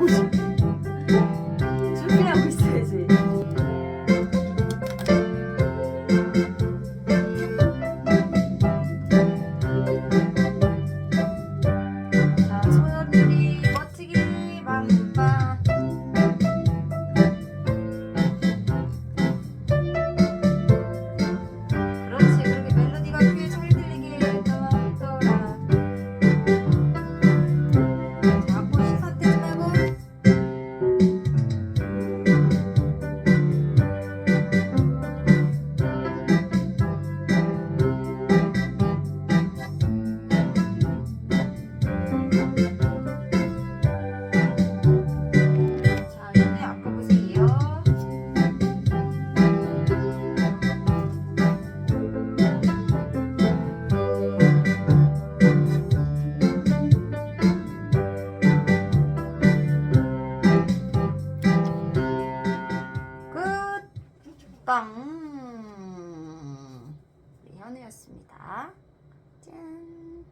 Oh. 먹방 우리 음, 네, 현우였습니다. 짠.